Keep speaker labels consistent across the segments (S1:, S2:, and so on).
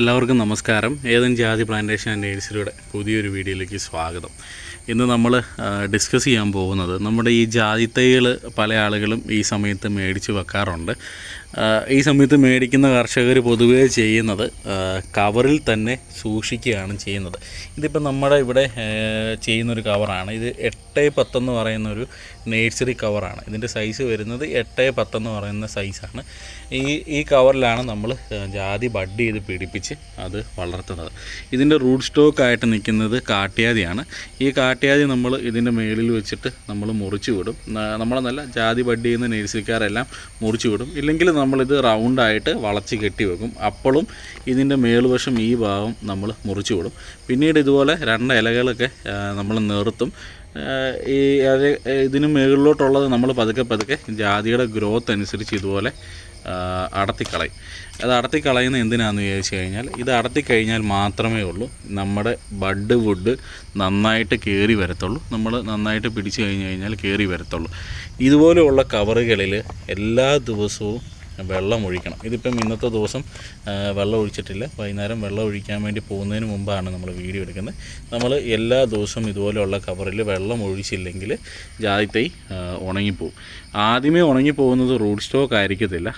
S1: എല്ലാവർക്കും നമസ്കാരം. ഏതൻ ജാതി പ്ലാന്റേഷൻ ആൻഡ് നേഴ്സറിയുടെ പുതിയൊരു വീഡിയോയിലേക്ക് സ്വാഗതം. ഇന്ന് നമ്മൾ ഡിസ്കസ് ചെയ്യാൻ പോകുന്നത് നമ്മുടെ ഈ ജാതി തൈകൾ പല ആളുകളും ഈ സമയത്ത് മേടിച്ച് വെക്കാറുണ്ട്. ഈ സമയത്ത് മേടിക്കുന്ന കർഷകർ പൊതുവേ ചെയ്യുന്നത് കവറിൽ തന്നെ സൂക്ഷിക്കുകയാണ് ചെയ്യുന്നത്. ഇതിപ്പോൾ നമ്മുടെ ഇവിടെ ചെയ്യുന്നൊരു കവറാണ്. ഇത് എട്ട് പത്തെന്ന് പറയുന്ന ഒരു നേഴ്സറി കവറാണ്. ഇതിന്റെ സൈസ് വരുന്നത് എട്ട് പത്തെന്ന് പറയുന്ന സൈസാണ്. ഈ ഈ കവറിലാണ് നമ്മൾ ജാതി ബഡ് ചെയ്ത് പിടിപ്പിച്ച് അത് വളർത്തുന്നത്. ഇതിന്റെ റൂട്ട് സ്റ്റോക്ക് ആയിട്ട് നിൽക്കുന്നത് കാട്ടിയാതിയാണ്. ഈ കാട്ടിയാതി നമ്മൾ ഇതിന്റെ മേളിൽ വെച്ചിട്ട് നമ്മൾ മുറിച്ചു വിടും. നമ്മളെന്നല്ല ജാതി ബഡ് ചെയ്യുന്ന നേഴ്സറിക്കാരെല്ലാം മുറിച്ചു വിടും. ഇല്ലെങ്കിൽ നമ്മളിത് റൗണ്ടായിട്ട് വളച്ച് കെട്ടി വെക്കും. അപ്പോഴും ഇതിന്റെ മേൽവശം ഈ ഭാഗം നമ്മൾ മുറിച്ചു വിടും. പിന്നീട് ഇതുപോലെ രണ്ട് ഇലകളൊക്കെ നമ്മൾ നിർത്തും. ഈ ഇതിന് മുകളിലോട്ടുള്ളത് നമ്മൾ പതുക്കെ പതുക്കെ ജാതിയുടെ ഗ്രോത്ത് അനുസരിച്ച് ഇതുപോലെ അടത്തിക്കളയും. അത് അടത്തിക്കളയുന്ന എന്തിനാണെന്ന് ചോദിച്ചു കഴിഞ്ഞാൽ ഇത് അടത്തിക്കഴിഞ്ഞാൽ മാത്രമേ ഉള്ളൂ. നമ്മുടെ ബഡ് വുഡ് നന്നായിട്ട് കയറി വരത്തുള്ളൂ. നമ്മൾ നന്നായിട്ട് പിടിച്ചു കഴിഞ്ഞ് കഴിഞ്ഞാൽ കയറി വരത്തുള്ളൂ. ഇതുപോലെയുള്ള കവറുകളിൽ എല്ലാ ദിവസവും വെള്ളം ഒഴിക്കണം. ഇതിപ്പം ഇന്നത്തെ ദിവസം വെള്ളം ഒഴിച്ചിട്ടില്ല. വൈകുന്നേരം വെള്ളം ഒഴിക്കാൻ വേണ്ടി പോകുന്നതിന് മുമ്പാണ് നമ്മൾ വീഡിയോ എടുക്കുന്നത്. നമ്മൾ എല്ലാ ദിവസവും ഇതുപോലെയുള്ള കവറിൽ വെള്ളം ഒഴിച്ചില്ലെങ്കിൽ ജാതിത്തൈ ഉണങ്ങിപ്പോവും. ആദ്യമേ ഉണങ്ങിപ്പോകുന്നത് റൂട്ട് സ്റ്റോക്ക് ആയിരിക്കത്തില്ല.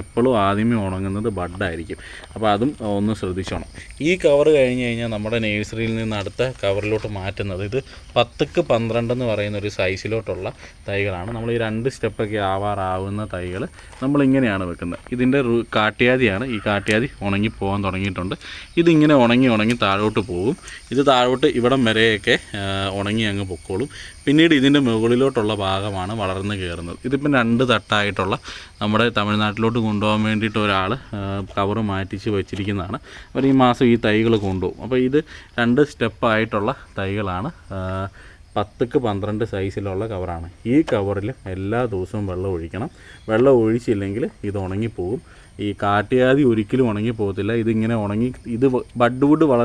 S1: എപ്പോഴും ആദ്യമേ ഉണങ്ങുന്നത് ബഡായിരിക്കും. അപ്പോൾ അതും ഒന്ന് ശ്രദ്ധിച്ചോണം. ഈ കവർ കഴിഞ്ഞ് കഴിഞ്ഞാൽ നമ്മുടെ നേഴ്സറിയിൽ നിന്ന് അടുത്ത കവറിലോട്ട് മാറ്റുന്നത് ഇത് പത്തുക്ക് പന്ത്രണ്ട് എന്ന് പറയുന്ന ഒരു സൈസിലോട്ടുള്ള തൈകളാണ്. നമ്മൾ ഈ രണ്ട് സ്റ്റെപ്പൊക്കെ ആവാറാവുന്ന തൈകൾ നമ്മളിങ്ങനെയാണ് വെക്കുന്നത്. ഇതിന്റെ കാട്ടിയാതിയാണ് ഈ കാട്ടിയാതി ഉണങ്ങി പോകാൻ തുടങ്ങിയിട്ടുണ്ട്. ഇതിങ്ങനെ ഉണങ്ങി ഉണങ്ങി താഴോട്ട് പോകും. ഇത് താഴോട്ട് ഇവിടം വരെയൊക്കെ ഉണങ്ങി അങ്ങ് പൊക്കോളും. പിന്നീട് ഇതിന്റെ മുകളിലോട്ടുള്ള ഭാഗമാണ് വളർന്ന് കയറുന്നത്. ഇതിപ്പം രണ്ട് തട്ടായിട്ടുള്ള നമ്മുടെ തമിഴ്നാട്ടിലോട്ട് കൊണ്ടുപോകാൻ വേണ്ടിയിട്ട് ഒരാൾ കവർ മാറ്റിച്ച് വെച്ചിരിക്കുന്നതാണ്. അവർ ഈ മാസം ഈ തൈകൾ കൊണ്ടുപോകും. അപ്പോൾ ഇത് രണ്ട് സ്റ്റെപ്പായിട്ടുള്ള തൈകളാണ് പത്തുക്ക് പന്ത്രണ്ട് സൈസിലുള്ള കവറാണ്. ഈ കവറിൽ എല്ലാ ദിവസവും വെള്ളം ഒഴിക്കണം. വെള്ളം ഒഴിച്ചില്ലെങ്കിൽ ഇത് ഉണങ്ങിപ്പോകും ഈ കാട്ടിയാതി ഒരിക്കലും ഉണങ്ങി പോകത്തില്ല ഇതിങ്ങനെ ഉണങ്ങി ഇത് ബഡ് വുഡ് വളർ